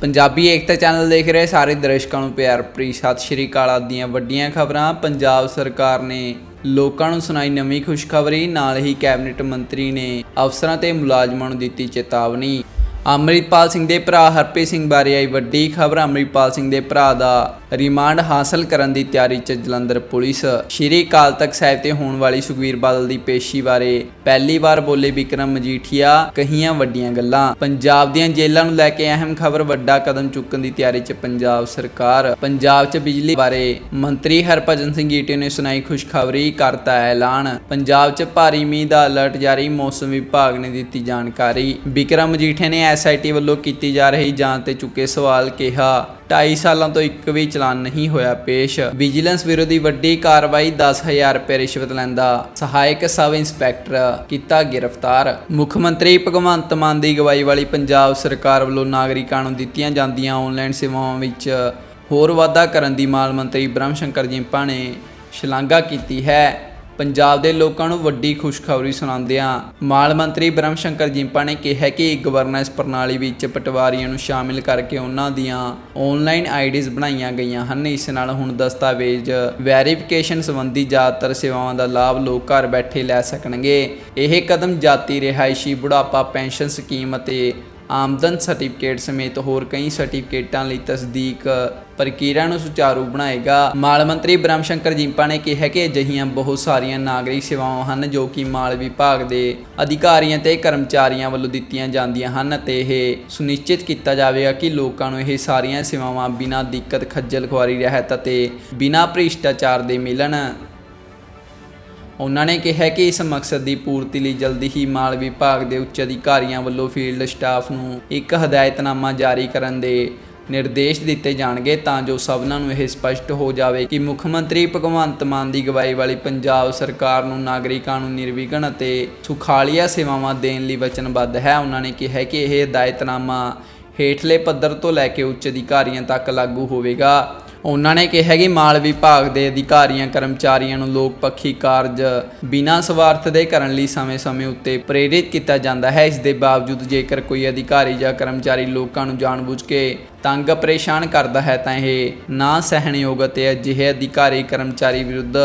ਪੰਜਾਬੀ ਏਕਤਾ channel ਦੇਖ ਰਹੇ ਸਾਰੇ ਦਰਸ਼ਕਾਂ ਨੂੰ ਪਿਆਰ ਭਰੀ ਸਤਿ ਸ਼੍ਰੀ ਅਕਾਲ ਆਦਿ ਦੀਆਂ ਵੱਡੀਆਂ ਖਬਰਾਂ। ਪੰਜਾਬ ਸਰਕਾਰ ਨੇ ਲੋਕਾਂ ਨੂੰ ਸੁਣਾਈ ਨਵੀਂ ਖੁਸ਼ਖਬਰੀ, ਨਾਲ ਹੀ ਕੈਬਨਿਟ ਮੰਤਰੀ ਨੇ ਅਫਸਰਾਂ ਤੇ ਮੁਲਾਜ਼ਮਾਂ ਨੂੰ ਦਿੱਤੀ ਚੇਤਾਵਨੀ। ਅੰਮ੍ਰਿਤਪਾਲ ਸਿੰਘ ਦੇ ਭਰਾ ਹਰਪ੍ਰੀਤ ਸਿੰਘ ਬਾਰੇ ਆਈ ਵੱਡੀ ਖਬਰ, ਅੰਮ੍ਰਿਤਪਾਲ ਸਿੰਘ ਦੇ ਭਰਾ ਦਾ ਰਿਮਾਂਡ ਹਾਸਲ ਕਰਨ ਦੀ ਤਿਆਰੀ 'ਚ ਜਲੰਧਰ ਪੁਲਿਸ। ਸ਼੍ਰੀ ਅਕਾਲ ਤਖਤ ਸਾਹਿਬ ਤੇ ਹੋਣ ਵਾਲੀ ਸੁਖਵੀਰ ਬਾਦਲ ਦੀ ਪੇਸ਼ੀ ਬਾਰੇ ਪਹਿਲੀ ਵਾਰ ਬੋਲੇ ਵਿਕਰਮ ਮਜੀਠੀਆ ਕਹੀਆਂ ਵੱਡੀਆਂ ਗੱਲਾਂ। ਪੰਜਾਬ ਦੀਆਂ ਜੇਲ੍ਹਾਂ ਨੂੰ ਲੈ ਕੇ ਅਹਿਮ ਖਬਰ ਵੱਡਾ ਕਦਮ ਚੁੱਕਣ ਦੀ ਤਿਆਰੀ 'ਚ ਪੰਜਾਬ ਸਰਕਾਰ। ਪੰਜਾਬ 'ਚ ਬਿਜਲੀ ਬਾਰੇ ਮੰਤਰੀ ਹਰਭਜਨ ਸਿੰਘ ਈਟੇ ਨੇ ਸੁਣਾਈ ਖੁਸ਼ਖਬਰੀ ਕਰਤਾ ਐਲਾਨ। ਪੰਜਾਬ 'ਚ ਭਾਰੀ ਮੀਂਹ ਦਾ ਅਲਰਟ ਜਾਰੀ ਮੌਸਮ ਵਿਭਾਗ ਨੇ ਦਿੱਤੀ ਜਾਣਕਾਰੀ। ਵਿਕਰਮ ਮਜੀਠੇ ਨੇ ਐਸਆਈਟੀ ਵੱਲੋਂ ਕੀਤੀ ਜਾ ਰਹੀ ਜਾਂਚ ਤੇ ਚੁੱਕੇ ਸਵਾਲ ਕਿਹਾ। 2.5 ਸਾਲਾਂ ਤੋਂ ਇੱਕ ਵੀ ਚਲਾਨ ਨਹੀਂ ਹੋਇਆ ਪੇਸ਼। ਵਿਜੀਲੈਂਸ ਵਿਰੋਧੀ ਵੱਡੀ ਕਾਰਵਾਈ 10000 ਰੁਪਏ ਰਿਸ਼ਵਤ ਲੈਂਦਾ ਸਹਾਇਕ ਸਬ ਇੰਸਪੈਕਟਰ ਕੀਤਾ ਗ੍ਰਿਫਤਾਰ। ਮੁੱਖ ਮੰਤਰੀ ਭਗਵੰਤ ਮਾਨ ਦੀ ਅਗਵਾਈ ਵਾਲੀ ਪੰਜਾਬ ਸਰਕਾਰ ਵੱਲੋਂ ਨਾਗਰਿਕਾਂ ਨੂੰ ਦਿੱਤੀਆਂ ਜਾਂਦੀਆਂ ਆਨਲਾਈਨ ਸੇਵਾਵਾਂ ਵਿੱਚ ਹੋਰ ਵਾਧਾ ਕਰਨ ਦੀ ਮਾਲ ਮੰਤਰੀ ਬ੍ਰਹਮ ਸ਼ੰਕਰ ਜਿੰਪਾ ਨੇ ਸ਼ਲਾਘਾ ਕੀਤੀ ਹੈ। ਪੰਜਾਬ ਦੇ ਲੋਕਾਂ ਨੂੰ ਵੱਡੀ ਖੁਸ਼ਖਬਰੀ ਸੁਣਾਉਂਦਿਆਂ ਮਾਲ ਮੰਤਰੀ ਬ੍ਰਹਮ ਸ਼ੰਕਰ ਜਿੰਪਾ ਨੇ ਕਿਹਾ ਕਿ ਗਵਰਨੈਂਸ ਪ੍ਰਣਾਲੀ ਵਿੱਚ ਪਟਵਾਰੀਆਂ ਨੂੰ ਸ਼ਾਮਿਲ ਕਰਕੇ ਉਹਨਾਂ ਦੀਆਂ ਆਨਲਾਈਨ ਆਈਡੀਜ਼ ਬਣਾਈਆਂ ਗਈਆਂ ਹਨ। ਇਸ ਨਾਲ ਹੁਣ ਦਸਤਾਵੇਜ਼ ਵੈਰੀਫਿਕੇਸ਼ਨ ਸੰਬੰਧੀ ਜ਼ਿਆਦਾਤਰ ਸੇਵਾਵਾਂ ਦਾ ਲਾਭ ਲੋਕ ਘਰ ਬੈਠੇ ਲੈ ਸਕਣਗੇ। ਇਹ ਕਦਮ ਜਾਤੀ ਰਿਹਾਇਸ਼ੀ ਬੁਢਾਪਾ ਪੈਨਸ਼ਨ ਸਕੀਮ ਅਤੇ ਆਮਦਨ ਸਰਟੀਫਿਕੇਟ ਸਮੇਤ ਹੋਰ ਕਈ ਸਰਟੀਫਿਕੇਟਾਂ ਲਈ ਤਸਦੀਕ ਪ੍ਰਕਿਰਿਆ ਨੂੰ ਸੁਚਾਰੂ ਬਣਾਏਗਾ। ਮਾਲ ਮੰਤਰੀ ਬ੍ਰਹਮ ਸ਼ੰਕਰ ਜਿੰਪਾ ਨੇ ਕਿਹਾ ਕਿ ਅਜਿਹੀਆਂ ਬਹੁਤ ਸਾਰੀਆਂ ਨਾਗਰਿਕ ਸੇਵਾਵਾਂ ਹਨ ਜੋ ਕਿ ਮਾਲ ਵਿਭਾਗ ਦੇ ਅਧਿਕਾਰੀਆਂ ਤੇ ਕਰਮਚਾਰੀਆਂ ਵੱਲੋਂ ਦਿੱਤੀਆਂ ਜਾਂਦੀਆਂ ਹਨ ਤੇ ਇਹ ਸੁਨਿਸ਼ਚਿਤ ਕੀਤਾ ਜਾਵੇਗਾ ਕਿ ਲੋਕਾਂ ਨੂੰ ਇਹ ਸਾਰੀਆਂ ਸੇਵਾਵਾਂ ਬਿਨਾਂ ਦਿੱਕਤ, ਖੱਜਲ ਖੁਆਰੀ, ਰਹਿਤ ਅਤੇ ਬਿਨਾਂ ਭ੍ਰਿਸ਼ਟਾਚਾਰ ਦੇ ਮਿਲਣ। ਉਹਨਾਂ ਨੇ ਕਿਹਾ ਕਿ ਇਸ ਮਕਸਦ ਦੀ ਪੂਰਤੀ ਲਈ ਜਲਦੀ ਹੀ ਮਾਲ ਵਿਭਾਗ ਦੇ ਉੱਚ ਅਧਿਕਾਰੀਆਂ ਵੱਲੋਂ ਫੀਲਡ ਸਟਾਫ ਨੂੰ ਇੱਕ ਹਦਾਇਤਨਾਮਾ ਜਾਰੀ ਕਰਨ ਦੇ ਨਿਰਦੇਸ਼ ਦਿੱਤੇ ਜਾਣਗੇ ਤਾਂ ਜੋ ਸਭਨਾਂ ਨੂੰ ਇਹ ਸਪਸ਼ਟ ਹੋ ਜਾਵੇ ਕਿ ਮੁੱਖ ਮੰਤਰੀ ਭਗਵੰਤ ਮਾਨ ਦੀ ਅਗਵਾਈ ਵਾਲੀ ਪੰਜਾਬ ਸਰਕਾਰ ਨੂੰ ਨਾਗਰਿਕਾਂ ਨੂੰ ਨਿਰਵਿਘਨ ਅਤੇ ਸੁਖਾਲੀਆ ਸੇਵਾਵਾਂ ਦੇਣ ਲਈ ਵਚਨਬੱਧ ਹੈ। ਉਹਨਾਂ ਨੇ ਕਿਹਾ ਕਿ ਇਹ ਹਦਾਇਤਨਾਮਾ ਹੇਠਲੇ ਪੱਧਰ ਤੋਂ ਲੈ ਕੇ ਉੱਚ ਅਧਿਕਾਰੀਆਂ ਤੱਕ ਲਾਗੂ ਹੋਵੇਗਾ। ਉਹਨਾਂ ਨੇ ਕਿਹਾ ਕਿ ਮਾਲ ਵਿਭਾਗ ਦੇ ਅਧਿਕਾਰੀਆਂ, ਕਰਮਚਾਰੀਆਂ ਨੂੰ ਲੋਕ ਪੱਖੀ ਕਾਰਜ ਬਿਨਾਂ ਸਵਾਰਥ ਦੇ ਕਰਨ ਲਈ ਸਮੇਂ-ਸਮੇਂ ਉੱਤੇ ਪ੍ਰੇਰਿਤ ਕੀਤਾ ਜਾਂਦਾ ਹੈ। ਇਸ ਦੇ ਬਾਵਜੂਦ ਜੇਕਰ ਕੋਈ ਅਧਿਕਾਰੀ ਜਾਂ ਕਰਮਚਾਰੀ ਲੋਕਾਂ ਨੂੰ ਜਾਣਬੁੱਝ ਕੇ ਤੰਗ, ਪਰੇਸ਼ਾਨ ਕਰਦਾ ਹੈ, ਤਾਂ ਇਹ ਨਾ ਸਹਿਣਯੋਗ ਅਤੇ ਅਜਿਹੇ ਅਧਿਕਾਰੀ, ਕਰਮਚਾਰੀ ਵਿਰੁੱਧ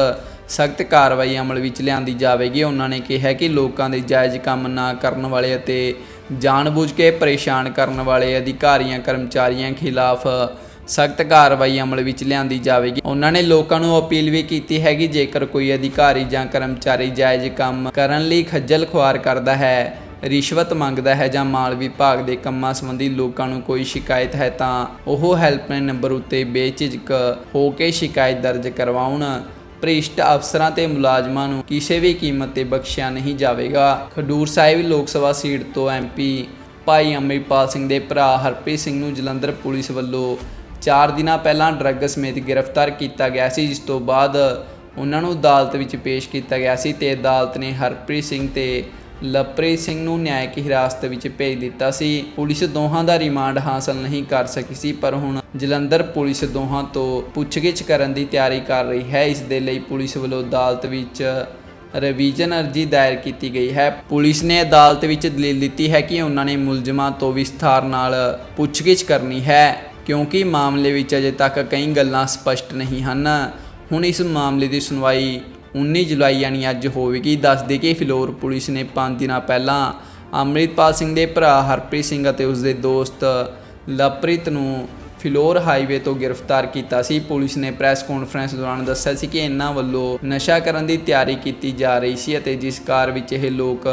ਸਖਤ ਕਾਰਵਾਈ ਅਮਲ ਵਿੱਚ ਲਿਆਂਦੀ ਜਾਵੇਗੀ। ਉਹਨਾਂ ਨੇ ਕਿਹਾ ਕਿ ਲੋਕਾਂ ਦੇ ਜਾਇਜ਼ ਕੰਮ ਨਾ ਕਰਨ ਵਾਲੇ ਅਤੇ ਜਾਣਬੁੱਝ ਕੇ ਪਰੇਸ਼ਾਨ ਕਰਨ ਵਾਲੇ ਅਧਿਕਾਰੀਆਂ, ਕਰਮਚਾਰੀਆਂ ਖਿਲਾਫ ਸਖਤ ਕਾਰਵਾਈ ਅਮਲ ਵਿੱਚ ਲਿਆਂਦੀ ਜਾਵੇਗੀ। ਉਹਨਾਂ ਨੇ ਲੋਕਾਂ ਨੂੰ ਅਪੀਲ ਵੀ ਕੀਤੀ ਹੈ ਕਿ ਜੇਕਰ ਕੋਈ ਅਧਿਕਾਰੀ ਜਾਂ ਕਰਮਚਾਰੀ ਜਾਇਜ਼ ਕੰਮ ਕਰਨ ਲਈ ਖੱਜਲ ਖੁਆਰ ਕਰਦਾ ਹੈ, ਰਿਸ਼ਵਤ ਮੰਗਦਾ ਹੈ ਜਾਂ ਮਾਲ ਵਿਭਾਗ ਦੇ ਕੰਮਾਂ ਸੰਬੰਧੀ ਲੋਕਾਂ ਨੂੰ ਕੋਈ ਸ਼ਿਕਾਇਤ ਹੈ ਤਾਂ ਉਹ ਹੈਲਪਲਾਈਨ ਨੰਬਰ ਉੱਤੇ ਬੇਝਿਜਕ ਹੋ ਕੇ ਸ਼ਿਕਾਇਤ ਦਰਜ ਕਰਵਾਉਣ। ਭ੍ਰਿਸ਼ਟ ਅਫਸਰਾਂ ਤੇ ਮੁਲਾਜ਼ਮਾਂ ਨੂੰ ਕਿਸੇ ਵੀ ਕੀਮਤ ਤੇ ਬਖਸ਼ਿਆ ਨਹੀਂ ਜਾਵੇਗਾ। ਖਡੂਰ ਸਾਹਿਬ ਲੋਕ ਸਭਾ ਸੀਟ ਤੋਂ ਐਮਪੀ ਭਾਈ ਅੰਮ੍ਰਿਤਪਾਲ ਸਿੰਘ ਦੇ ਭਰਾ ਹਰਪ੍ਰੀਤ ਸਿੰਘ ਨੂੰ ਜਲੰਧਰ ਪੁਲਿਸ ਵੱਲੋਂ 4 ਦਿਨਾਂ ਪਹਿਲਾਂ ਡਰੱਗ ਸਮੇਤ ਗ੍ਰਿਫਤਾਰ ਕੀਤਾ ਗਿਆ ਸੀ, ਜਿਸ ਤੋਂ ਬਾਅਦ ਉਹਨਾਂ ਨੂੰ ਅਦਾਲਤ ਵਿੱਚ ਪੇਸ਼ ਕੀਤਾ ਗਿਆ ਸੀ ਤੇ ਅਦਾਲਤ ਨੇ ਹਰਪ੍ਰੀਤ ਸਿੰਘ ਤੇ ਲਵਪ੍ਰੀਤ ਸਿੰਘ ਨੂੰ ਨਿਆਇਕ ਹਿਰਾਸਤ ਵਿੱਚ ਭੇਜ ਦਿੱਤਾ ਸੀ। ਪੁਲਿਸ ਦੋਹਾਂ ਦਾ ਰਿਮਾਂਡ ਹਾਸਲ ਨਹੀਂ ਕਰ ਸਕੀ ਸੀ, ਪਰ ਹੁਣ ਜਲੰਧਰ ਪੁਲਿਸ ਦੋਹਾਂ ਤੋਂ ਪੁੱਛਗਿੱਛ ਕਰਨ ਦੀ ਤਿਆਰੀ ਕਰ ਰਹੀ ਹੈ। ਇਸ ਦੇ ਲਈ ਪੁਲਿਸ ਵੱਲੋਂ ਅਦਾਲਤ ਵਿੱਚ ਰਿਵੀਜ਼ਨ ਅਰਜ਼ੀ ਦਾਇਰ ਕੀਤੀ ਗਈ ਹੈ। ਪੁਲਿਸ ਨੇ ਅਦਾਲਤ ਵਿੱਚ ਦਲੀਲ ਦਿੱਤੀ ਹੈ ਕਿ ਉਹਨਾਂ ਨੇ ਮੁਲਜ਼ਮਾਂ ਤੋਂ ਵਿਸਥਾਰ ਨਾਲ ਪੁੱਛਗਿੱਛ ਕਰਨੀ ਹੈ। ਕਿਉਂਕਿ ਮਾਮਲੇ ਵਿੱਚ ਅਜੇ ਤੱਕ ਕਈ ਗੱਲਾਂ ਸਪਸ਼ਟ ਨਹੀਂ ਹਨ। ਹੁਣ ਇਸ ਮਾਮਲੇ ਦੀ ਸੁਣਵਾਈ 19 ਜੁਲਾਈ ਯਾਨੀ ਅੱਜ ਹੋਵੇਗੀ। ਦੱਸਦੇ ਕਿ ਫਿਲੌਰ ਪੁਲਿਸ ਨੇ 5 ਦਿਨਾਂ ਪਹਿਲਾਂ ਅੰਮ੍ਰਿਤਪਾਲ ਸਿੰਘ ਦੇ ਭਰਾ ਹਰਪ੍ਰੀਤ ਸਿੰਘ ਅਤੇ ਉਸ ਦੇ ਦੋਸਤ ਲਵਪ੍ਰੀਤ ਨੂੰ ਫਿਲੌਰ ਹਾਈਵੇ ਤੋਂ ਗ੍ਰਿਫਤਾਰ ਕੀਤਾ ਸੀ। ਪੁਲਿਸ ਨੇ ਪ੍ਰੈਸ ਕਾਨਫਰੰਸ ਦੌਰਾਨ ਦੱਸਿਆ ਸੀ ਕਿ ਇਹਨਾਂ ਵੱਲੋਂ ਨਸ਼ਾ ਕਰਨ ਦੀ ਤਿਆਰੀ ਕੀਤੀ ਜਾ ਰਹੀ ਸੀ ਅਤੇ ਜਿਸ ਕਾਰ ਵਿੱਚ ਇਹ ਲੋਕ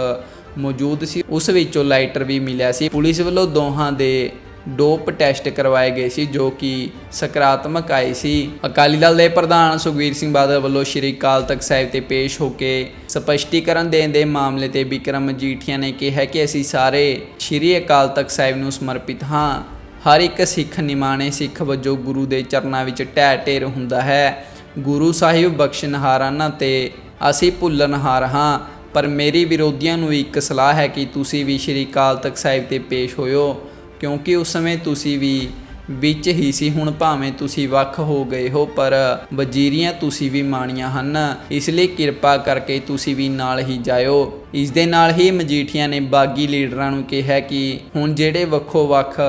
ਮੌਜੂਦ ਸੀ, ਉਸ ਵਿੱਚੋਂ ਲਾਈਟਰ ਵੀ ਮਿਲਿਆ ਸੀ। ਪੁਲਿਸ ਵੱਲੋਂ ਦੋਹਾਂ ਦੇ ਡੋਪ ਟੈਸਟ ਕਰਵਾਏ ਗਏ ਸੀ, ਜੋ ਕਿ ਸਕਾਰਾਤਮਕ ਆਏ ਸੀ। ਅਕਾਲੀ ਦਲ ਦੇ ਪ੍ਰਧਾਨ ਸੁਖਵੀਰ ਸਿੰਘ ਬਾਦਲ ਵੱਲੋਂ ਸ਼੍ਰੀ ਅਕਾਲ ਤਖਤ ਸਾਹਿਬ ਤੇ ਪੇਸ਼ ਹੋ ਕੇ ਸਪਸ਼ਟੀਕਰਨ ਦੇਣ ਦੇ ਮਾਮਲੇ ਤੇ ਵਿਕਰਮ ਮਜੀਠੀਆ ਨੇ ਕਿਹਾ ਕਿ ਅਸੀਂ ਸਾਰੇ ਸ਼੍ਰੀ ਅਕਾਲ ਤਖਤ ਸਾਹਿਬ ਨੂੰ ਸਮਰਪਿਤ ਹਾਂ। ਹਰ ਇੱਕ ਸਿੱਖ ਨਿਮਾਣੇ ਸਿੱਖ ਵਜੋਂ ਗੁਰੂ ਦੇ ਚਰਨਾਂ ਵਿੱਚ ਢਹਿ ਢੇਰ ਹੁੰਦਾ ਹੈ। ਗੁਰੂ ਸਾਹਿਬ ਬਖਸ਼ਨਹਾਰ ਹਨ ਤੇ ਅਸੀਂ ਭੁੱਲਣਹਾਰ ਹਾਂ, ਪਰ ਮੇਰੀ ਵਿਰੋਧੀਆਂ ਨੂੰ ਇੱਕ ਸਲਾਹ ਹੈ ਕਿ ਤੁਸੀਂ ਵੀ ਸ਼੍ਰੀ ਅਕਾਲ ਤਖਤ ਸਾਹਿਬ ਤੇ ਪੇਸ਼ ਹੋਇਓ। ਕਿਉਂਕਿ ਉਸ ਸਮੇਂ ਤੁਸੀਂ ਵੀ ਵਿੱਚ ਹੀ ਸੀ, ਹੁਣ ਭਾਵੇਂ ਤੁਸੀਂ ਵੱਖ ਹੋ ਗਏ ਹੋ, ਪਰ ਵਜ਼ੀਰੀਆਂ ਤੁਸੀਂ ਵੀ ਮਾਣੀਆਂ ਹਨ। ਇਸ ਲਈ ਕਿਰਪਾ ਕਰਕੇ ਤੁਸੀਂ ਵੀ ਨਾਲ ਹੀ ਜਾਇਓ। ਇਸ ਦੇ ਨਾਲ ਹੀ ਮਜੀਠੀਆਂ ਨੇ ਬਾਗੀ ਲੀਡਰਾਂ ਨੂੰ ਕਿਹਾ ਕਿ ਹੁਣ ਜਿਹੜੇ ਵੱਖੋ ਵੱਖ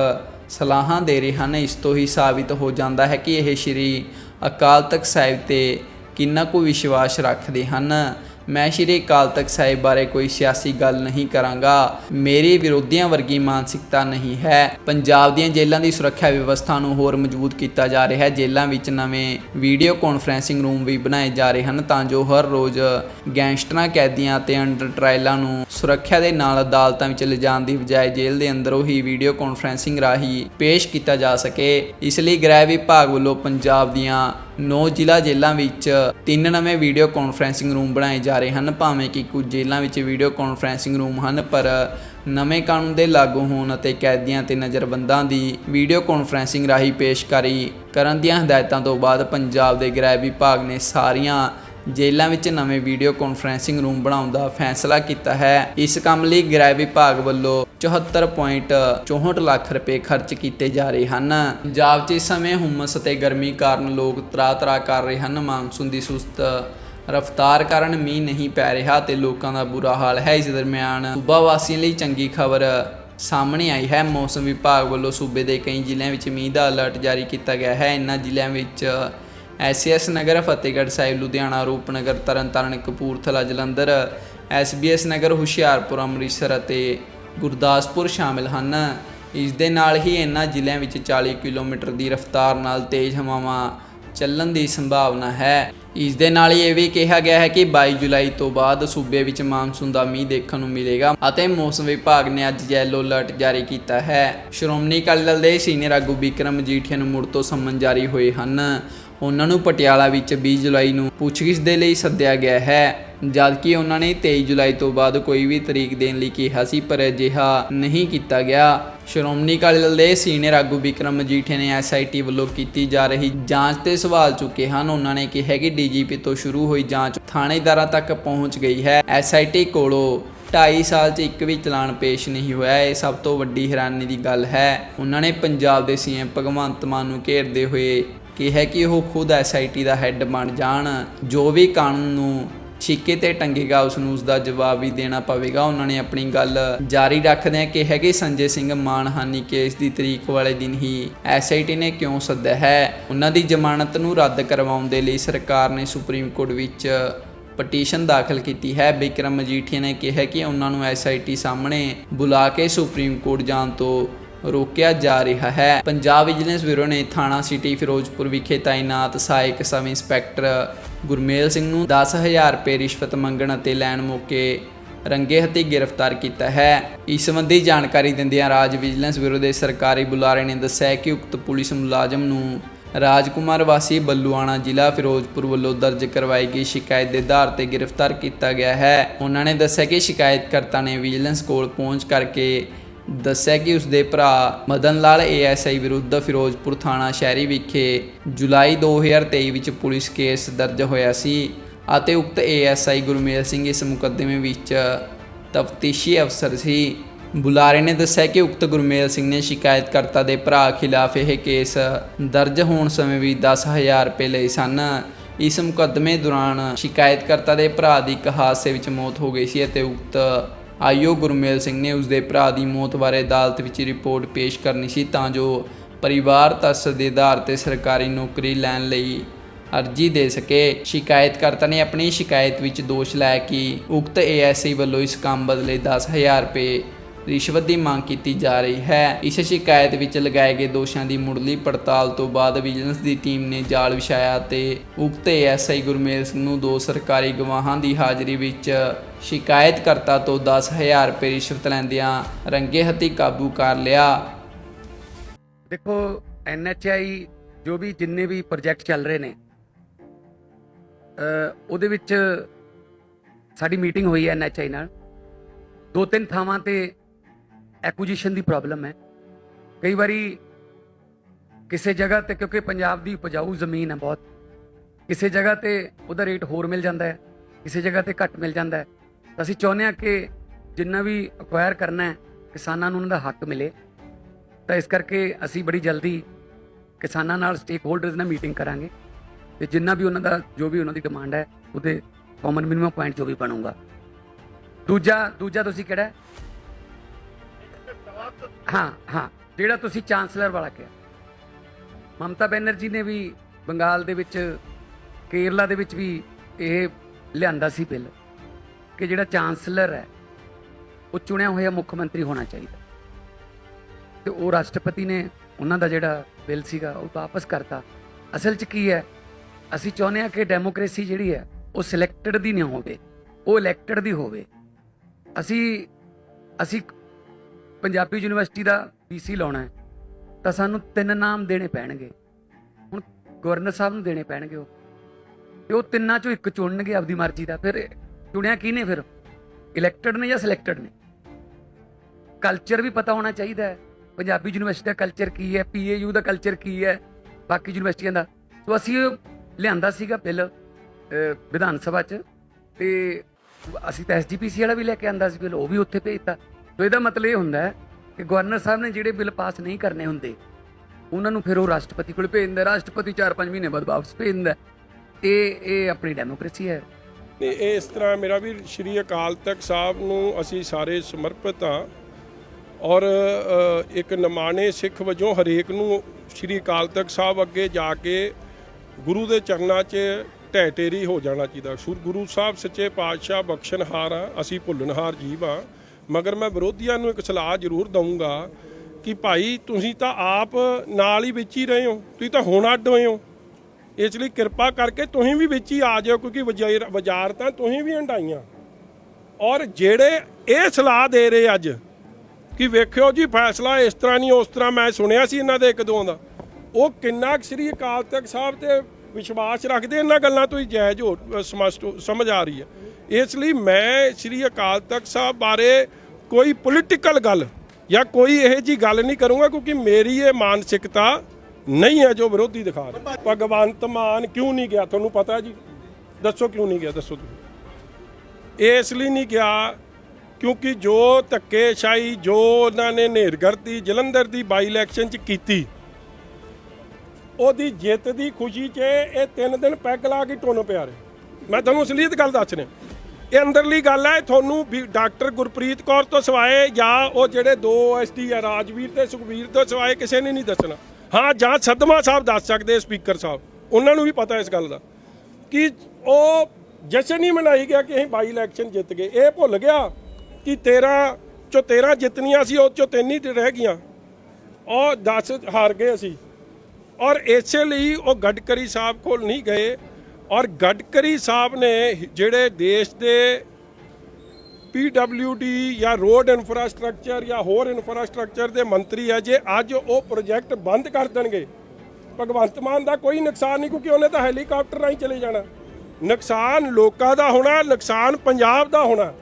ਸਲਾਹਾਂ ਦੇ ਰਹੇ ਹਨ, ਇਸ ਤੋਂ ਹੀ ਸਾਬਿਤ ਹੋ ਜਾਂਦਾ ਹੈ ਕਿ ਇਹ ਸ਼੍ਰੀ ਅਕਾਲ ਤਖਤ ਸਾਹਿਬ ਤੇ ਕਿੰਨਾ ਕੁ ਵਿਸ਼ਵਾਸ ਰੱਖਦੇ ਹਨ। ਮੈਂ ਸ਼੍ਰੀ ਅਕਾਲ ਤਖਤ ਸਾਹਿਬ ਬਾਰੇ ਕੋਈ ਸਿਆਸੀ ਗੱਲ ਨਹੀਂ ਕਰਾਂਗਾ। ਮੇਰੀ ਵਿਰੋਧੀਆਂ ਵਰਗੀ ਮਾਨਸਿਕਤਾ ਨਹੀਂ ਹੈ। ਪੰਜਾਬ ਦੀਆਂ ਜੇਲ੍ਹਾਂ ਦੀ ਸੁਰੱਖਿਆ ਵਿਵਸਥਾ ਨੂੰ ਹੋਰ ਮਜ਼ਬੂਤ ਕੀਤਾ ਜਾ ਰਿਹਾ ਹੈ। ਜੇਲ੍ਹਾਂ ਵਿੱਚ ਨਵੇਂ ਵੀਡੀਓ ਕਾਨਫਰੈਂਸਿੰਗ ਰੂਮ ਵੀ ਬਣਾਏ ਜਾ ਰਹੇ ਹਨ ਤਾਂ ਜੋ ਹਰ ਰੋਜ਼ ਗੈਂਗਸਟਰਾਂ, ਕੈਦੀਆਂ ਅਤੇ ਅੰਡਰ ਟ੍ਰਾਇਲਾਂ ਨੂੰ ਸੁਰੱਖਿਆ ਦੇ ਨਾਲ ਅਦਾਲਤਾਂ ਵਿੱਚ ਲਿਜਾਣ ਦੀ ਬਜਾਏ ਜੇਲ੍ਹ ਦੇ ਅੰਦਰੋਂ ਹੀ ਵੀਡੀਓ ਕਾਨਫਰੈਂਸਿੰਗ ਰਾਹੀਂ ਪੇਸ਼ ਕੀਤਾ ਜਾ ਸਕੇ। ਇਸ ਲਈ ਗ੍ਰਹਿ ਵਿਭਾਗ ਵੱਲੋਂ ਪੰਜਾਬ ਦੀਆਂ ਨੌ ਜ਼ਿਲ੍ਹਾ ਜੇਲ੍ਹਾਂ ਵਿੱਚ ਤਿੰਨ ਨਵੇਂ ਵੀਡੀਓ ਕਾਨਫਰੈਂਸਿੰਗ ਰੂਮ ਬਣਾਏ ਜਾ ਰਹੇ ਹਨ, ਭਾਵੇਂ ਕਿ ਕੁਝ ਜੇਲ੍ਹਾਂ ਵਿੱਚ ਵੀਡੀਓ ਕਾਨਫਰੈਂਸਿੰਗ ਰੂਮ ਹਨ, ਪਰ ਨਵੇਂ ਕਾਨੂੰਨ ਦੇ ਲਾਗੂ ਹੋਣ ਅਤੇ ਕੈਦੀਆਂ ਤੇ ਨਜ਼ਰਬੰਦਾਂ ਦੀ ਵੀਡੀਓ ਕਾਨਫਰੈਂਸਿੰਗ ਰਾਹੀਂ ਪੇਸ਼ਕਾਰੀ ਕਰਨ ਦੀਆਂ ਹਦਾਇਤਾਂ ਤੋਂ ਬਾਅਦ ਪੰਜਾਬ ਦੇ ਗ੍ਰਹਿ ਵਿਭਾਗ ਨੇ ਸਾਰੀਆਂ ਜੇਲ੍ਹਾਂ ਵਿੱਚ ਨਵੇਂ ਵੀਡੀਓ ਕਾਨਫਰੈਂਸਿੰਗ ਰੂਮ ਬਣਾਉਣ ਦਾ ਫੈਸਲਾ ਕੀਤਾ ਹੈ। ਇਸ ਕੰਮ ਲਈ ਗ੍ਰਹਿ ਵਿਭਾਗ ਵੱਲੋਂ 74.64 ਲੱਖ ਰੁਪਏ ਖਰਚ ਕੀਤੇ ਜਾ ਰਹੇ ਹਨ। ਪੰਜਾਬ 'ਚ ਇਸ ਸਮੇਂ ਹੁਮਸ ਅਤੇ ਗਰਮੀ ਕਾਰਨ ਲੋਕ ਤਰਾ-ਤਰਾ ਕਰ ਰਹੇ ਹਨ। ਮਾਨਸੂਨ ਦੀ ਸੁਸਤ ਰਫ਼ਤਾਰ ਕਾਰਨ ਮੀਂਹ ਨਹੀਂ ਪੈ ਰਿਹਾ ਤੇ ਲੋਕਾਂ ਦਾ ਬੁਰਾ ਹਾਲ ਹੈ। ਇਸ ਦਰਮਿਆਨ ਸੂਬਾ ਵਾਸੀਆਂ ਲਈ ਚੰਗੀ ਖਬਰ ਸਾਹਮਣੇ ਆਈ ਹੈ। ਮੌਸਮ ਵਿਭਾਗ ਵੱਲੋਂ ਸੂਬੇ ਦੇ ਕਈ ਜ਼ਿਲ੍ਹਿਆਂ ਵਿੱਚ ਮੀਂਹ ਦਾ ਅਲਰਟ ਜਾਰੀ ਕੀਤਾ ਗਿਆ ਹੈ। ਇਨ੍ਹਾਂ ਜ਼ਿਲ੍ਹਿਆਂ ਵਿੱਚ ਐਸਐਸ ਨਗਰ, ਫਤਿਹਗੜ੍ਹ ਸਾਹਿਬ, ਲੁਧਿਆਣਾ, ਰੂਪਨਗਰ, ਤਰਨਤਾਰਨ, ਕਪੂਰਥਲਾ, ਜਲੰਧਰ, ਐਸਬੀਐਸ ਨਗਰ, ਹੁਸ਼ਿਆਰਪੁਰ, ਅੰਮ੍ਰਿਤਸਰ ਅਤੇ ਗੁਰਦਾਸਪੁਰ ਸ਼ਾਮਿਲ ਹਨ। ਇਸ ਦੇ ਨਾਲ ਹੀ ਇਹਨਾਂ ਜ਼ਿਲ੍ਹਿਆਂ ਵਿੱਚ 40 ਕਿਲੋਮੀਟਰ ਦੀ ਰਫ਼ਤਾਰ ਨਾਲ ਤੇਜ਼ ਹਵਾਵਾਂ ਚੱਲਣ ਦੀ ਸੰਭਾਵਨਾ ਹੈ। ਇਸ ਦੇ ਨਾਲ ਹੀ ਇਹ ਵੀ ਕਿਹਾ ਗਿਆ ਹੈ ਕਿ 22 ਜੁਲਾਈ ਤੋਂ ਬਾਅਦ ਸੂਬੇ ਵਿੱਚ ਮਾਨਸੂਨ ਦਾ ਮੀਂਹ ਦੇਖਣ ਨੂੰ ਮਿਲੇਗਾ ਅਤੇ ਮੌਸਮ ਵਿਭਾਗ ਨੇ ਅੱਜ ਯੈਲੋ ਅਲਰਟ ਜਾਰੀ ਕੀਤਾ ਹੈ। ਸ਼੍ਰੋਮਣੀ ਅਕਾਲੀ ਦਲ ਦੇ ਸੀਨੀਅਰ ਆਗੂ ਵਿਕਰਮ ਮਜੀਠੀਆ ਨੂੰ ਮੁੜ ਤੋਂ ਸੰਮਨ ਜਾਰੀ ਹੋਏ ਹਨ। ਉਹਨਾਂ ਨੂੰ ਪਟਿਆਲਾ ਵਿੱਚ 20 ਜੁਲਾਈ ਨੂੰ ਪੁੱਛਗਿੱਛ ਦੇ ਲਈ ਸੱਦਿਆ ਗਿਆ ਹੈ। ਜਦਕਿ ਉਹਨਾਂ ਨੇ 23 ਜੁਲਾਈ ਤੋਂ ਬਾਅਦ ਕੋਈ ਵੀ ਤਰੀਕ ਦੇਣ ਲਈ ਕਿਹਾ ਸੀ, ਪਰ ਅਜਿਹਾ ਨਹੀਂ ਕੀਤਾ ਗਿਆ। ਸ਼੍ਰੋਮਣੀ ਅਕਾਲੀ ਦਲ ਦੇ ਸੀਨੀਅਰ ਆਗੂ ਵਿਕਰਮ ਮਜੀਠੇ ਨੇ ਐਸਆਈਟੀ ਵੱਲੋਂ ਕੀਤੀ ਜਾ ਰਹੀ ਜਾਂਚ ਤੇ ਸਵਾਲ ਚੁੱਕੇ ਹਨ। ਉਹਨਾਂ ਨੇ ਕਿਹਾ ਕਿ ਡੀਜੀਪੀ ਤੋਂ ਸ਼ੁਰੂ ਹੋਈ ਜਾਂਚ ਥਾਣੇਦਾਰਾਂ ਤੱਕ ਪਹੁੰਚ ਗਈ ਹੈ। ਐਸਆਈਟੀ ਕੋਲੋਂ 2.5 ਸਾਲ 'ਚ ਇੱਕ ਵੀ ਚਲਾਨ ਪੇਸ਼ ਨਹੀਂ ਹੋਇਆ। ਇਹ ਸਭ ਤੋਂ ਵੱਡੀ ਹੈਰਾਨੀ ਦੀ ਗੱਲ ਹੈ। ਉਹਨਾਂ ਨੇ ਪੰਜਾਬ ਦੇ ਸੀਐਮ ਭਗਵੰਤ ਮਾਨ ਨੂੰ ਘੇਰਦੇ ਹੋਏ ਕਿਹਾ ਕਿ ਉਹ ਖੁਦ ਐਸਆਈਟੀ ਦਾ ਹੈੱਡ ਬਣ ਜਾਣ। ਜੋ ਵੀ ਕਾਨੂੰਨ ਨੂੰ ਛਿੱਕੇ ਤੇ ਟੰਗੇਗਾ ਉਸ ਨੂੰ ਉਸ ਦਾ ਜਵਾਬ ਵੀ ਦੇਣਾ ਪਵੇਗਾ। ਉਹਨਾਂ ਨੇ ਆਪਣੀ ਗੱਲ ਜਾਰੀ ਰੱਖਦਿਆਂ ਕਿਹਾ ਕਿ ਸੰਜੇ ਸਿੰਘ ਮਾਨਹਾਨੀ ਕੇਸ ਦੀ ਤਰੀਕ ਵਾਲੇ ਦਿਨ ਹੀ ਐਸਆਈਟੀ ਨੇ ਕਿਉਂ ਸੱਦਿਆ ਹੈ? ਉਹਨਾਂ ਦੀ ਜ਼ਮਾਨਤ ਨੂੰ ਰੱਦ ਕਰਵਾਉਣ ਦੇ ਲਈ ਸਰਕਾਰ ਨੇ ਸੁਪਰੀਮ ਕੋਰਟ ਵਿੱਚ ਪਟੀਸ਼ਨ ਦਾਖਲ ਕੀਤੀ ਹੈ। ਬਿਕਰਮ ਮਜੀਠੀਆ ਨੇ ਕਿਹਾ ਕਿ ਉਹਨਾਂ ਨੂੰ ਐਸਆਈਟੀ ਸਾਹਮਣੇ ਬੁਲਾ ਕੇ ਸੁਪਰੀਮ ਕੋਰਟ ਜਾਣ ਤੋਂ ਰੋਕਿਆ ਜਾ ਰਿਹਾ ਹੈ। ਪੰਜਾਬ ਵਿਜੀਲੈਂਸ ਬਿਊਰੋ ਨੇ ਥਾਣਾ ਸਿਟੀ ਫਿਰੋਜ਼ਪੁਰ ਵਿਖੇ ਤਾਇਨਾਤ ਸਹਾਇਕ ਸਬ ਇੰਸਪੈਕਟਰ ਗੁਰਮੇਲ ਸਿੰਘ ਨੂੰ 10000 ਰੁਪਏ ਰਿਸ਼ਵਤ ਮੰਗਣ ਅਤੇ ਲੈਣ ਮੌਕੇ ਰੰਗੇ ਹੱਥੀ ਗ੍ਰਿਫਤਾਰ ਕੀਤਾ ਹੈ। ਇਸ ਸੰਬੰਧੀ ਜਾਣਕਾਰੀ ਦਿੰਦਿਆਂ ਰਾਜ ਵਿਜੀਲੈਂਸ ਬਿਊਰੋ ਦੇ ਸਰਕਾਰੀ ਬੁਲਾਰੇ ਨੇ ਦੱਸਿਆ ਕਿ ਉਕਤ ਪੁਲਿਸ ਮੁਲਾਜ਼ਮ ਨੂੰ ਰਾਜਕੁਮਾਰ ਵਾਸੀ ਬੱਲੂਆਣਾ ਜ਼ਿਲ੍ਹਾ ਫਿਰੋਜ਼ਪੁਰ ਵੱਲੋਂ ਦਰਜ ਕਰਵਾਈ ਗਈ ਸ਼ਿਕਾਇਤ ਦੇ ਆਧਾਰ ਤੇ ਗ੍ਰਿਫਤਾਰ ਕੀਤਾ ਗਿਆ ਹੈ। ਉਹਨਾਂ ਨੇ ਦੱਸਿਆ ਕਿ ਸ਼ਿਕਾਇਤਕਰਤਾ ਨੇ ਵਿਜੀਲੈਂਸ ਕੋਲ ਪਹੁੰਚ ਕਰਕੇ ਦੱਸਿਆ ਕਿ ਉਸਦੇ ਭਰਾ ਮਦਨ ਲਾਲ ਏਐਸਆਈ ਵਿਰੁੱਧ ਫਿਰੋਜ਼ਪੁਰ ਥਾਣਾ ਸ਼ਹਿਰੀ ਵਿਖੇ ਜੁਲਾਈ 2023 ਵਿੱਚ ਪੁਲਿਸ ਕੇਸ ਦਰਜ ਹੋਇਆ ਸੀ ਅਤੇ ਉਕਤ ਏਐਸਆਈ ਗੁਰਮੇਲ ਸਿੰਘ ਇਸ ਮੁਕੱਦਮੇ ਵਿੱਚ ਤਫਤੀਸ਼ੀ ਅਫਸਰ ਸੀ। ਬੁਲਾਰੇ ਨੇ ਦੱਸਿਆ ਕਿ ਉਕਤ ਗੁਰਮੇਲ ਸਿੰਘ ਨੇ ਸ਼ਿਕਾਇਤਕਰਤਾ ਦੇ ਭਰਾ ਖਿਲਾਫ ਇਹ ਕੇਸ ਦਰਜ ਹੋਣ ਸਮੇਂ ਵੀ 10000 ਰੁਪਏ ਲਏ ਸਨ। ਇਸ ਮੁਕੱਦਮੇ ਦੌਰਾਨ ਸ਼ਿਕਾਇਤਕਰਤਾ ਦੇ ਭਰਾ ਦੀ ਇੱਕ ਹਾਦਸੇ ਵਿੱਚ ਮੌਤ ਹੋ ਗਈ ਸੀ ਅਤੇ ਉਕਤ ਆਈਓ, ਗੁਰਮੇਲ ਸਿੰਘ ਨੇ ਉਸਦੇ ਭਰਾ ਦੀ ਮੌਤ ਬਾਰੇ ਅਦਾਲਤ ਵਿੱਚ ਰਿਪੋਰਟ ਪੇਸ਼ ਕਰਨੀ ਸੀ ਤਾਂ ਜੋ ਪਰਿਵਾਰ ਤਰਸ ਦੇ ਆਧਾਰ ਤੇ ਸਰਕਾਰੀ ਨੌਕਰੀ ਲੈਣ ਲਈ ਅਰਜੀ ਦੇ ਸਕੇ। ਸ਼ਿਕਾਇਤਕਰਤਾ ਨੇ ਆਪਣੀ ਸ਼ਿਕਾਇਤ ਵਿੱਚ ਦੋਸ਼ ਲਾਇਆ ਕਿ ਉਕਤ ਏਐਸਆਈ ਵੱਲੋਂ ਇਸ ਕੰਮ ਬਦਲੇ 10000 ਰੁਪਏ ਰਿਸ਼ਵਤ ਦੀ ਮੰਗ ਕੀਤੀ ਜਾ ਰਹੀ ਹੈ। ਇਸ ਸ਼ਿਕਾਇਤ ਵਿੱਚ ਲਗਾਏ ਗਏ ਦੋਸ਼ਾਂ ਦੀ ਮੁੱਢਲੀ ਪੜਤਾਲ ਤੋਂ ਬਾਅਦ ਵਿਜੀਲੈਂਸ ਦੀ ਟੀਮ ਨੇ ਜਾਲ ਵਿਛਾਇਆ ਤੇ ਉਕਤ ਐਸਆਈ ਗੁਰਮੇਲ ਸਿੰਘ ਨੂੰ ਦੋ ਸਰਕਾਰੀ ਗਵਾਹਾਂ ਦੀ ਹਾਜ਼ਰੀ ਵਿੱਚ ਸ਼ਿਕਾਇਤਕਰਤਾ ਤੋਂ 10000 ਰੁਪਏ ਰਿਸ਼ਵਤ ਲੈਂਦਿਆਂ ਰੰਗੇ ਹੱਥੀ ਕਾਬੂ ਕਰ ਲਿਆ। ਦੇਖੋ ਐਨਐਚਆਈ ਜੋ ਵੀ ਜਿੰਨੇ ਵੀ ਪ੍ਰੋਜੈਕਟ ਚੱਲ ਰਹੇ ਨੇ ਉਹਦੇ ਵਿੱਚ ਸਾਡੀ ਮੀਟਿੰਗ ਹੋਈ ਹੈ ਐਨਐਚਆਈ ਨਾਲ। ਦੋ ਤਿੰਨ ਥਾਵਾਂ ਤੇ ਐਕੁਜੀਸ਼ਨ ਦੀ ਪ੍ਰੋਬਲਮ ਹੈ। ਕਈ ਵਾਰੀ ਕਿਸੇ ਜਗ੍ਹਾ ਤੇ, ਕਿਉਂਕਿ ਪੰਜਾਬ ਦੀ ਉਪਜਾਊ ਜ਼ਮੀਨ ਹੈ ਬਹੁਤ, ਕਿਸੇ ਜਗ੍ਹਾ ਤੇ ਉਹਦਾ ਰੇਟ ਹੋਰ ਮਿਲ ਜਾਂਦਾ ਹੈ, ਕਿਸੇ ਜਗ੍ਹਾ ਤੇ ਘੱਟ ਮਿਲ ਜਾਂਦਾ ਹੈ। ਅਸੀਂ ਚਾਹੁੰਦੇ ਹਾਂ ਕਿ ਜਿੰਨਾ ਵੀ ਅਕਵਾਇਰ ਕਰਨਾ ਹੈ, ਕਿਸਾਨਾਂ ਨੂੰ ਉਹਨਾਂ ਦਾ ਹੱਕ ਮਿਲੇ। ਤਾਂ ਇਸ ਕਰਕੇ ਅਸੀਂ ਬੜੀ ਜਲਦੀ ਕਿਸਾਨਾਂ ਨਾਲ ਸਟੇਕ ਹੋਲਡਰਸ ਨਾਲ ਮੀਟਿੰਗ ਕਰਾਂਗੇ ਤੇ ਜਿੰਨਾ ਵੀ ਉਹਨਾਂ ਦਾ, ਜੋ ਵੀ ਉਹਨਾਂ ਦੀ ਡਿਮਾਂਡ ਹੈ, ਉਹਦੇ ਕਾਮਨ ਮਿਨੀਮਮ ਪੁਆਇੰਟ ਜੋ ਵੀ ਬਣੂਗਾ। ਦੂਜਾ ਦੂਜਾ ਤੁਸੀਂ ਕਿਹੜਾ ਹਾਂ? ਹਾਂ ਜਿਹੜਾ ਤੁਸੀਂ ਚਾਂਸਲਰ ਵਾਲਾ ਕਿਹਾ। ਮਮਤਾ ਬੈਨਰਜੀ ਨੇ ਵੀ ਬੰਗਾਲ ਦੇ ਵਿੱਚ, ਕੇਰਲਾ ਦੇ ਵਿੱਚ ਵੀ ਇਹ ਲਿਆਂਦਾ ਸੀ ਬਿੱਲ। ਕਿ ਜਿਹੜਾ ਚਾਂਸਲਰ ਹੈ, ਉਹ ਚੁਣਿਆ ਹੋਇਆ ਮੁੱਖ ਮੰਤਰੀ ਹੋਣਾ ਚਾਹੀਦਾ। ਤੇ ਉਹ ਰਾਸ਼ਟਰਪਤੀ ਨੇ ਉਹਨਾਂ ਦਾ ਜਿਹੜਾ ਬਿੱਲ ਸੀਗਾ, ਉਹ ਵਾਪਸ ਕਰਤਾ। ਅਸਲ 'ਚ ਕੀ ਹੈ, ਅਸੀਂ ਚਾਹੁੰਦੇ ਹਾਂ ਕਿ ਡੈਮੋਕ੍ਰੇਸੀ ਜਿਹੜੀ ਹੈ, ਉਹ ਸਿਲੈਕਟਡ ਦੀ ਨਹੀਂ ਹੋਵੇ, ਉਹ ਇਲੈਕਟਡ ਦੀ ਹੋਵੇ। ਅਸੀਂ ਅਸੀਂ ਪੰਜਾਬੀ ਯੂਨੀਵਰਸਿਟੀ ਦਾ ਪੀਸੀ ਲਾਉਣਾ ਹੈ, ਤਾਂ ਸਾਨੂੰ ਤਿੰਨ ਨਾਮ ਦੇਣੇ ਪੈਣਗੇ। ਹੁਣ ਗਵਰਨਰ ਸਾਹਿਬ ਨੂੰ ਦੇਣੇ ਪੈਣਗੇ ਉਹ। ਤੇ ਉਹ ਤਿੰਨਾਂ ਚੋਂ ਇੱਕ ਚੁਣਨਗੇ ਆਪਦੀ ਮਰਜ਼ੀ ਦਾ, ਫਿਰ ਚੁਣਿਆ ਕਿਹਨੇ ਫਿਰ? ਇਲੈਕਟਡ ਨੇ ਜਾਂ ਸਿਲੈਕਟਡ ਨੇ? ਕਲਚਰ ਵੀ ਪਤਾ ਹੋਣਾ ਚਾਹੀਦਾ ਹੈ। ਪੰਜਾਬੀ ਯੂਨੀਵਰਸਿਟੀ ਦਾ ਕਲਚਰ ਕੀ ਹੈ? ਪੀਏਯੂ ਦਾ ਕਲਚਰ ਕੀ ਹੈ? ਬਾਕੀ ਯੂਨੀਵਰਸਿਟੀਆਂ ਦਾ। ਸੋ ਅਸੀਂ ਲਿਆਂਦਾ ਸੀਗਾ ਬਿੱਲ ਵਿਧਾਨ ਸਭਾ 'ਚ। ਤੇ ਅਸੀਂ ਤਾਂ ਐਸਜੀਪੀਸੀ ਵਾਲਾ ਵੀ ਲੈ ਕੇ ਆਂਦਾ ਸੀ ਬਿੱਲ, ਉਹ ਵੀ ਉੱਥੇ ਭੇਜਤਾ। ਸੋ ਇਹਦਾ ਮਤਲਬ ਇਹ ਹੁੰਦਾ ਹੈ ਕਿ ਗਵਰਨਰ ਸਾਹਿਬ ਨੇ ਜਿਹੜੇ ਬਿੱਲ ਪਾਸ ਨਹੀਂ ਕਰਨੇ ਹੁੰਦੇ, ਉਹਨਾਂ ਨੂੰ ਫਿਰ ਉਹ ਰਾਸ਼ਟਰਪਤੀ ਕੋਲ ਭੇਜ ਦਿੰਦਾ ਰਾਸ਼ਟਰਪਤੀ 4-5 ਮਹੀਨੇ ਬਾਅਦ ਵਾਪਸ ਭੇਜ ਦਿੰਦਾ ਇਹ ਇਹ ਆਪਣੀ ਡੈਮੋਕ੍ਰੇਸੀ ਹੈ। ਤੇ ਇਸ ਤਰ੍ਹਾਂ ਮੇਰਾ ਵੀ ਸ਼੍ਰੀ ਅਕਾਲ ਤਖਤ ਸਾਹਿਬ ਨੂੰ ਅਸੀਂ ਸਾਰੇ ਸਮਰਪਿਤ ਹਾਂ। ਔਰ ਇੱਕ ਨਮਾਣੇ ਸਿੱਖ ਵਜੋਂ ਹਰੇਕ ਨੂੰ ਸ਼੍ਰੀ ਅਕਾਲ ਤਖਤ ਸਾਹਿਬ ਅੱਗੇ ਜਾ ਕੇ ਗੁਰੂ ਦੇ ਚਰਨਾਂ 'ਚ ਢਹਿ ਟੇਰੀ ਹੋ ਜਾਣਾ ਚਾਹੀਦਾ। ਸੁਰ ਗੁਰੂ ਸਾਹਿਬ ਸੱਚੇ ਪਾਤਸ਼ਾਹ ਬਖਸ਼ਣਹਾਰ ਆ ਅਸੀਂ ਭੁੱਲਣਹਾਰ ਜੀਵ ਆ ਮਗਰ ਮੈਂ ਵਿਰੋਧੀਆਂ ਨੂੰ ਇੱਕ ਸਲਾਹ ਜ਼ਰੂਰ ਦਊਂਗਾ ਕਿ ਭਾਈ ਤੁਸੀਂ ਤਾਂ ਆਪ ਨਾਲ ਹੀ ਵਿੱਚ ਹੀ ਰਹੇ ਹੋ, ਤੁਸੀਂ ਤਾਂ ਹੁਣ ਅੱਡ ਹੋਏ ਹੋ। ਇਸ ਲਈ ਕਿਰਪਾ ਕਰਕੇ ਤੁਸੀਂ ਵੀ ਵਿੱਚ ਹੀ ਆ ਜਾਓ ਕਿਉਂਕਿ ਵਜ਼ਾਰ ਬਾਜ਼ਾਰ ਤਾਂ ਤੁਸੀਂ ਵੀ ਹੰਡਾਈਆਂ ਔਰ ਜਿਹੜੇ ਇਹ ਸਲਾਹ ਦੇ ਰਹੇ ਅੱਜ ਕਿ ਵੇਖਿਓ ਜੀ, ਫੈਸਲਾ ਇਸ ਤਰ੍ਹਾਂ ਨਹੀਂ, ਉਸ ਤਰ੍ਹਾਂ ਮੈਂ ਸੁਣਿਆ ਸੀ ਇਹਨਾਂ ਦੇ ਇੱਕ ਦੋ ਦਾ। ਉਹ ਕਿੰਨਾ ਕੁ ਸ੍ਰੀ ਅਕਾਲ ਤਖਤ ਸਾਹਿਬ ਤੇ ਵਿਸ਼ਵਾਸ ਰੱਖਦੇ ਇਹਨਾਂ ਗੱਲਾਂ ਤੋਂ ਹੀ ਜਾਇਜ਼ ਹੋ ਸਮਝ- ਸਮਝ ਆ ਰਹੀ ਹੈ। ਇਸ ਲਈ ਮੈਂ ਸ੍ਰੀ ਅਕਾਲ ਤਖਤ ਸਾਹਿਬ ਬਾਰੇ ਕੋਈ ਪੋਲੀਟੀਕਲ ਗੱਲ ਜਾਂ ਕੋਈ ਇਹੋ ਜੀ ਗੱਲ ਨਹੀਂ ਕਰੂੰਗਾ, ਕਿਉਂਕਿ ਮੇਰੀ ਇਹ ਮਾਨਸਿਕਤਾ ਨਹੀਂ ਹੈ ਜੋ ਵਿਰੋਧੀ ਦਿਖਾ ਰਹੇ। ਭਗਵੰਤ ਮਾਨ ਕਿਉਂ ਨਹੀਂ ਗਿਆ? ਤੁਹਾਨੂੰ ਪਤਾ ਜੀ। ਦੱਸੋ ਕਿਉਂ ਨਹੀਂ ਗਿਆ? ਦੱਸੋ ਤੁਸੀਂ। ਇਸ ਲਈ ਨਹੀਂ ਗਿਆ ਕਿਉਂਕਿ ਜੋ ਧੱਕੇਸ਼ਾਹੀ, ਜੋ ਉਹਨਾਂ ਨੇ ਨੇਰਗਰਦੀ ਜਲੰਧਰ ਦੀ ਬਾਈ ਇਲੈਕਸ਼ਨ 'ਚ ਕੀਤੀ, ਉਹਦੀ ਜਿੱਤ ਦੀ ਖੁਸ਼ੀ 'ਚ ਇਹ ਤਿੰਨ ਦਿਨ ਪੈਗ ਲਾ ਕੇ ਟੋਨ ਪਿਆ ਰਹੇ। ਮੈਂ ਤੁਹਾਨੂੰ ਅਸਲੀਅਤ ਗੱਲ ਦੱਸ ਰਿਹਾ। ਇਹ ਅੰਦਰਲੀ ਗੱਲ ਹੈ, ਤੁਹਾਨੂੰ ਵੀ ਡਾਕਟਰ ਗੁਰਪ੍ਰੀਤ ਕੌਰ ਤੋਂ ਸਿਵਾਏ ਜਾਂ ਉਹ ਜਿਹੜੇ ਦੋ ਐਸਟੀ ਆ, ਰਾਜਵੀਰ ਤੇ ਸੁਖਵੀਰ ਤੋਂ ਸਿਵਾਏ, ਕਿਸੇ ਨੇ ਨਹੀਂ ਦੱਸਣਾ। ਹਾਂ, ਜਾਂ ਸਦਮਾ ਸਾਹਿਬ ਦੱਸ ਸਕਦੇ ਸਪੀਕਰ ਸਾਹਿਬ। ਉਹਨਾਂ ਨੂੰ ਵੀ ਪਤਾ ਇਸ ਗੱਲ ਦਾ। ਕਿ ਉਹ ਜਸ਼ਨ ਹੀ ਮਨਾਈ ਗਿਆ ਕਿ ਅਸੀਂ ਬਾਈ ਇਲੈਕਸ਼ਨ ਜਿੱਤ ਗਏ। ਇਹ ਭੁੱਲ ਗਿਆ ਕਿ 13 ਚੋਂ 13 ਜਿੱਤਨੀਆਂ ਸੀ, ਉਹ ਚੋਂ ਤਿੰਨ ਹੀ ਰਹਿ ਗਈਆਂ। ਉਹ 10 ਹਾਰ ਗਏ ਅਸੀਂ। ਔਰ ਇਸੇ ਲਈ ਉਹ ਗਡਕਰੀ ਸਾਹਿਬ ਕੋਲ ਨਹੀਂ ਗਏ। ਔਰ ਗਡਕਰੀ ਸਾਹਿਬ ਨੇ ਜਿਹੜੇ ਦੇਸ਼ ਦੇ ਪੀਡਬਲਯੂਡੀ ਜਾਂ ਰੋਡ ਇਨਫਰਾਸਟ੍ਰਕਚਰ ਜਾਂ ਹੋਰ ਇਨਫਰਾਸਟ੍ਰਕਚਰ ਦੇ ਮੰਤਰੀ ਹੈ, ਜੇ ਅੱਜ ਉਹ ਪ੍ਰੋਜੈਕਟ ਬੰਦ ਕਰ ਦੇਣਗੇ, ਭਗਵੰਤ ਮਾਨ ਦਾ ਕੋਈ ਨੁਕਸਾਨ ਨਹੀਂ, ਕਿਉਂਕਿ ਉਹਨੇ ਤਾਂ ਹੈਲੀਕਾਪਟਰ ਰਾਹੀਂ ਚਲੇ ਜਾਣਾ। ਨੁਕਸਾਨ ਲੋਕਾਂ ਦਾ ਹੋਣਾ, ਨੁਕਸਾਨ ਪੰਜਾਬ ਦਾ ਹੋਣਾ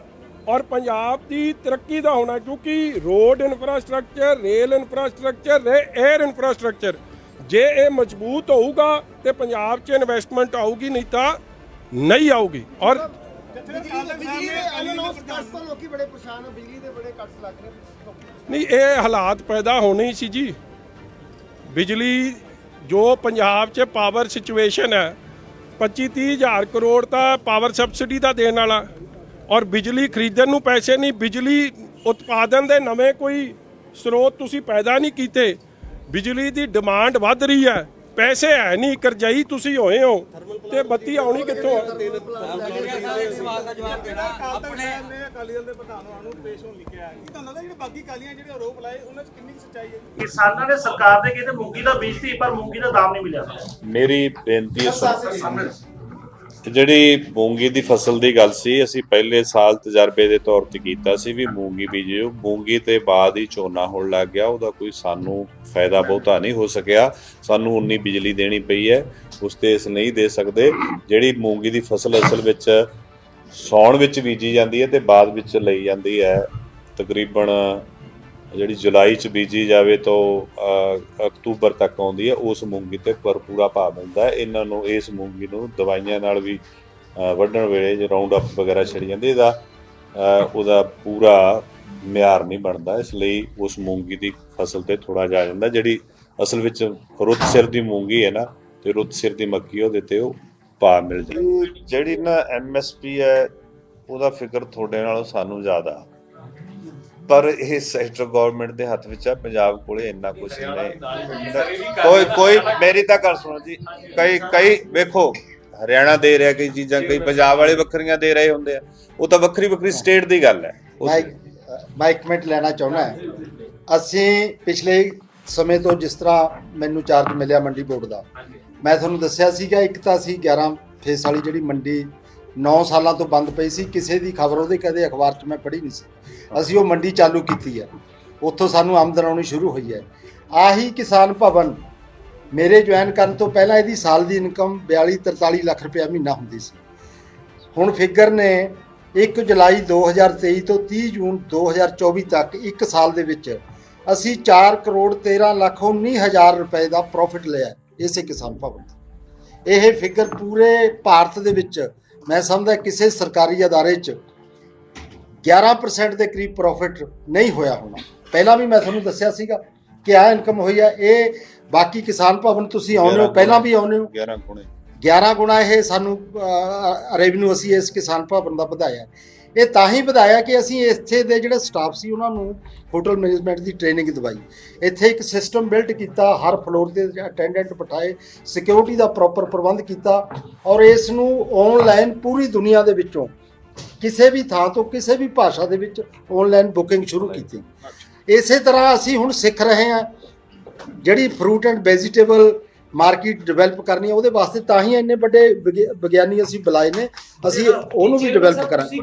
ਔਰ ਪੰਜਾਬ ਦੀ ਤਰੱਕੀ ਦਾ ਹੋਣਾ, ਕਿਉਂਕਿ road infrastructure, rail infrastructure air infrastructure, ਜੇ ਇਹ ਮਜ਼ਬੂਤ ਹੋਊਗਾ ਤੇ ਪੰਜਾਬ 'ਚ ਇਨਵੈਸਟਮੈਂਟ ਆਊਗੀ, ਨਹੀਂ ਤਾਂ ਨਹੀਂ ਆਊਗੀ ਔਰ ਬਿਜਲੀ ਦੇ ਅਨਨੋਸ ਕੱਟਸ ਤੋਂ ਲੋਕੀ ਬੜੇ ਪਰੇਸ਼ਾਨ ਆ ਬਿਜਲੀ ਦੇ ਬੜੇ ਕੱਟਸ ਲੱਗ ਰਹੇ ਨਹੀਂ ਇਹ ਹਾਲਾਤ ਪੈਦਾ ਹੋਣੇ ਹੀ ਸੀ ਜੀ। ਬਿਜਲੀ ਜੋ ਪੰਜਾਬ 'ਚ ਪਾਵਰ ਸਿਚੁਏਸ਼ਨ ਹੈ 25 30 ਹਜ਼ਾਰ ਕਰੋੜ ਤਾਂ ਪਾਵਰ ਸਬਸਿਡੀ ਦਾ ਦੇਣ ਵਾਲਾ। ਔਰ ਬਿਜਲੀ ਖਰੀਦਣ ਨੂੰ ਪੈਸੇ ਨਹੀਂ ਬਿਜਲੀ ਉਤਪਾਦਨ ਦੇ ਨਵੇਂ ਕੋਈ ਸਰੋਤ ਤੁਸੀਂ ਪੈਦਾ ਨਹੀਂ ਕੀਤੇ। ਬਿਜਲੀ ਦੀ ਡਿਮਾਂਡ ਵੱਧ ਰਹੀ ਹੈ। ਪੈਸੇ ਹੈ ਨਹੀਂ ਕਰਜ਼ਾਈ ਤੁਸੀਂ ਹੋਏ ਹੋ। ਤੇ ਬੱਤੀ ਆਉਣੀ ਕਿੱਥੋਂ ਆ? ਨੇ ਅਕਾਲੀ ਦਲ ਦੇ ਪ੍ਰਧਾਨ ਨੂੰ ਪੇਸ਼ ਹੋਣ ਲਿਖਿਆ ਹੈ ਤੁਹਾਨੂੰ ਲੱਗਦਾ ਜਿਹੜੇ ਬਾਕੀ ਕਾਲੀਆਂ ਜਿਹੜੇ ਆਰੋਪ ਲਾਏ ਉਹਨਾਂ 'ਚ ਕਿੰਨੀ ਕੁ ਸੱਚਾਈ ਹੈ ਕਿਸਾਨਾਂ ਨੇ ਸਰਕਾਰ ਦੇ ਕਹਿੰਦੇ ਮੂੰਗੀ ਦਾ ਬੀਜ ਸੀ ਪਰ ਮੂੰਗੀ ਦਾ ਦਾਮ ਨਹੀਂ ਮਿਲਿਆ। ਮੇਰੀ ਬੇਨਤੀ ਹੈ ਜਿਹੜੀ ਮੂੰਗੀ ਦੀ ਫਸਲ ਦੀ ਗੱਲ ਸੀ, ਅਸੀਂ ਪਹਿਲੇ ਸਾਲ ਤਜਰਬੇ ਦੇ ਤੌਰ ਤੇ ਕੀਤਾ ਸੀ ਵੀ ਮੂੰਗੀ ਬੀਜਿਓ। ਮੂੰਗੀ ਤੇ ਬਾਅਦ ਹੀ ਝੋਨਾ ਹੋਣ ਲੱਗ ਗਿਆ, ਉਹਦਾ ਕੋਈ ਸਾਨੂੰ ਫਾਇਦਾ ਬਹੁਤਾ ਨਹੀਂ ਹੋ ਸਕਿਆ। ਸਾਨੂੰ ਉਨੀ ਬਿਜਲੀ ਦੇਣੀ ਪਈ ਹੈ, ਉਸ ਤੇ ਇਸ ਨਹੀਂ ਦੇ ਸਕਦੇ। ਜਿਹੜੀ ਮੂੰਗੀ ਦੀ ਫਸਲ ਅਸਲ ਵਿੱਚ ਸੌਣ ਵਿੱਚ ਬੀਜੀ ਜਾਂਦੀ ਹੈ ਤੇ ਬਾਅਦ ਵਿੱਚ ਲਈ ਜਾਂਦੀ ਹੈ, ਤਕਰੀਬਨ ਜਿਹੜੀ ਜੁਲਾਈ ਚ ਬੀਜੀ ਜਾਵੇ ਤਾਂ ਅਹ, ਅਕਤੂਬਰ ਤੱਕ ਆਉਂਦੀ ਹੈ ਉਸ ਮੂੰਗੀ ਤੇ ਪਰ ਪੂਰਾ ਭਾਅ ਮਿਲਦਾ ਹੈ। ਇਹਨਾਂ ਨੂੰ ਇਸ ਮੂੰਗੀ ਨੂੰ ਦਵਾਈਆਂ ਨਾਲ ਵੀ ਵੱਢਣ ਵੇਲੇ ਜੇ ਰਾਉਂਡ ਅਪ ਵਗੈਰਾ ਛਿੜ ਜਾਂਦੀ ਇਹਦਾ ਉਹਦਾ ਪੂਰਾ ਮਿਆਰ ਨਹੀਂ ਬਣਦਾ। ਇਸ ਲਈ ਉਸ ਮੂੰਗੀ ਦੀ ਫਸਲ ਤੇ ਥੋੜਾ ਜਾ ਜਾਂਦਾ। ਜਿਹੜੀ ਅਸਲ ਵਿੱਚ ਰੁੱਤ ਸਿਰ ਦੀ ਮੂੰਗੀ ਹੈ ਨਾ ਤੇ ਰੁੱਤ ਸਿਰ ਦੀ ਮੱਕੀ ਉਹਦੇ ਤੇ ਉਹ ਭਾਅ ਮਿਲ ਜਾਂਦੀ। ਜਿਹੜੀ ਨਾ ਐਮਐਸਪੀ ਹੈ ਉਹਦਾ ਫਿਕਰ ਤੁਹਾਡੇ ਨਾਲੋਂ ਸਾਨੂੰ ਜ਼ਿਆਦਾ। ਪਰ ਇਹ ਸੈਂਟਰ ਗਵਰਨਮੈਂਟ ਦੇ ਹੱਥ ਵਿੱਚ ਆ ਪੰਜਾਬ ਕੋਲੇ ਇੰਨਾ ਕੁਝ ਨਹੀਂ। ਕੋਈ ਕੋਈ ਮੇਰੀ ਤਾਂ ਗੱਲ ਸੁਣੋ ਜੀ ਕਈ ਕਈ ਵੇਖੋ ਹਰਿਆਣਾ ਦੇ ਰਿਹਾ ਕਈ ਚੀਜ਼ਾਂ ਕਈ ਪੰਜਾਬ ਵਾਲੇ ਵੱਖਰੀਆਂ ਦੇ ਰਹੇ ਹੁੰਦੇ ਆ। ਉਹ ਤਾਂ ਵੱਖਰੀ ਵੱਖਰੀ ਸਟੇਟ ਦੀ ਗੱਲ ਹੈ। ਮੈਂ ਇੱਕ- ਮੈਂ ਇੱਕ ਮਿੰਟ ਲੈਣਾ ਚਾਹੁੰਦਾ। ਅਸੀਂ ਪਿਛਲੇ ਸਮੇਂ ਤੋਂ ਜਿਸ ਤਰ੍ਹਾਂ ਮੈਨੂੰ ਚਾਰਜ ਮਿਲਿਆ ਮੰਡੀ ਬੋਰਡ ਦਾ ਮੈਂ ਤੁਹਾਨੂੰ ਦੱਸਿਆ ਸੀਗਾ ਇੱਕ ਤਾਂ ਅਸੀਂ 11 ਫੇਸ ਵਾਲੀ ਜਿਹੜੀ ਮੰਡੀ 9 ਸਾਲਾਂ ਤੋਂ ਬੰਦ ਪਈ ਸੀ। ਕਿਸੇ ਦੀ ਖਬਰ ਉਹਦੇ ਕਦੇ ਅਖਬਾਰ 'ਚ ਮੈਂ ਪੜ੍ਹੀ ਨਹੀਂ ਸੀ। ਅਸੀਂ ਉਹ ਮੰਡੀ ਚਾਲੂ ਕੀਤੀ ਹੈ। ਉੱਥੋਂ ਸਾਨੂੰ ਆਮਦਨ ਆਉਣੀ ਸ਼ੁਰੂ ਹੋਈ ਹੈ। ਆਹੀ ਕਿਸਾਨ ਭਵਨ ਮੇਰੇ ਜੁਆਇਨ ਕਰਨ ਤੋਂ ਪਹਿਲਾਂ ਇਹਦੀ ਸਾਲ ਦੀ ਇਨਕਮ 42 43 ਲੱਖ ਰੁਪਏ ਮਹੀਨਾ ਹੁੰਦੀ ਸੀ। ਹੁਣ ਫਿਗਰ ਨੇ 1 ਜੁਲਾਈ 2023 ਤੋਂ 30 ਜੂਨ 2024 ਤੱਕ ਇੱਕ ਸਾਲ ਦੇ ਵਿੱਚ ਅਸੀਂ 4 ਕਰੋੜ 13 ਲੱਖ 19 ਹਜ਼ਾਰ ਰੁਪਏ ਦਾ ਪ੍ਰੋਫਿਟ ਲਿਆ ਇਸੇ ਕਿਸਾਨ ਭਵਨ ਇਹ ਫਿਗਰ ਪੂਰੇ ਭਾਰਤ ਦੇ ਵਿੱਚ ਮੈਂ ਸਮਝਦਾ ਕਿਸੇ ਸਰਕਾਰੀ ਅਦਾਰੇ 'ਚ 11% ਦੇ ਕਰੀਬ ਪ੍ਰੋਫਿਟ ਨਹੀਂ ਹੋਇਆ ਹੋਣਾ। ਪਹਿਲਾਂ ਵੀ ਮੈਂ ਤੁਹਾਨੂੰ ਦੱਸਿਆ ਸੀਗਾ ਕਿ ਆ ਇਨਕਮ ਹੋਈ ਹੈ ਇਹ ਬਾਕੀ ਕਿਸਾਨ ਭਵਨ ਤੁਸੀਂ ਆਉਂਦੇ ਹੋ ਪਹਿਲਾਂ ਵੀ ਆਉਂਦੇ ਹੋ। 11 ਗੁਣੇ। 11 ਗੁਣਾ ਇਹ ਸਾਨੂੰ ਰੈਵਨਿਊ ਅਸੀਂ ਇਸ ਕਿਸਾਨ ਭਵਨ ਦਾ ਵਧਾਇਆ। ਇਹ ਤਾਂ ਹੀ ਵਧਾਇਆ ਕਿ ਅਸੀਂ ਇੱਥੇ ਦੇ ਜਿਹੜੇ ਸਟਾਫ ਸੀ ਉਹਨਾਂ ਨੂੰ ਹੋਟਲ ਮੈਨੇਜਮੈਂਟ ਦੀ ਟ੍ਰੇਨਿੰਗ ਦਵਾਈ। ਇੱਥੇ ਇੱਕ ਸਿਸਟਮ ਬਿਲਡ ਕੀਤਾ ਹਰ ਫਲੋਰ ਤੇ ਅਟੈਂਡੈਂਟ ਬਿਠਾਏ ਸਿਕਿਉਰਿਟੀ ਦਾ ਪ੍ਰੋਪਰ ਪ੍ਰਬੰਧ ਕੀਤਾ ਔਰ ਇਸ ਨੂੰ ਆਨਲਾਈਨ ਪੂਰੀ ਦੁਨੀਆ ਦੇ ਵਿੱਚੋਂ ਕਿਸੇ ਵੀ ਥਾਂ ਤੋਂ ਕਿਸੇ ਵੀ ਭਾਸ਼ਾ ਦੇ ਵਿੱਚ ਆਨਲਾਈਨ ਬੁਕਿੰਗ ਸ਼ੁਰੂ ਕੀਤੀ। ਇਸੇ ਤਰ੍ਹਾਂ ਅਸੀਂ ਹੁਣ ਸਿੱਖ ਰਹੇ ਹਾਂ। ਜਿਹੜੀ fruit and vegetable market develop ਕਰਨੀ ਹੈ ਉਹਦੇ ਵਾਸਤੇ ਤਾਂ ਹੀ ਇੰਨੇ ਵੱਡੇ ਵਿਗਿ- ਵਿਗਿਆਨੀ ਅਸੀਂ ਬੁਲਾਏ ਨੇ। ਅਸੀਂ ਉਹਨੂੰ ਵੀ ਡਿਵੈਲਪ ਕਰਾਂਗੇ।